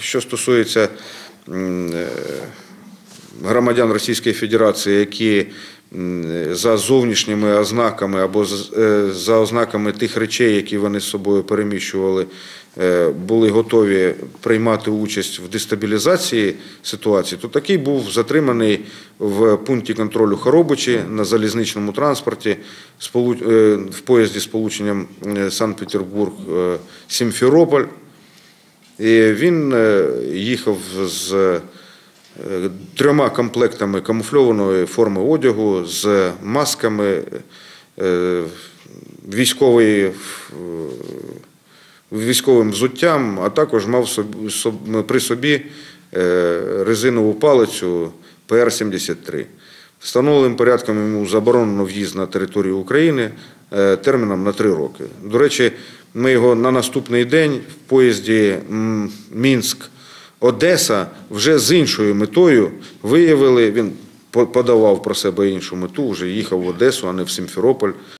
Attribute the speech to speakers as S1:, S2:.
S1: що стосується е, громадян Російської Федерації, які за зовнішніми ознаками або е, за ознаками тих речей, які вони з собою переміщували, е, були готові приймати участь в дестабілізації ситуації, то такий був затриманий в пункті контролю Хоробичі на залізничному транспорті в поїзді з полученням Санкт-Петербург Сімферополь. І він е, їхав з е, трьома комплектами камуфльованої форми одягу, з масками, е, військової, військовим взуттям, а також мав при собі резинову палицю ПР-73. Встановленим порядком йому заборонено в'їзд на територію України терміном на три роки. До речі, ми його на наступний день в поїзді Мінськ-Одеса вже з іншою метою виявили. Він подавав про себе іншу мету, вже їхав в Одесу, а не в Сімферополь.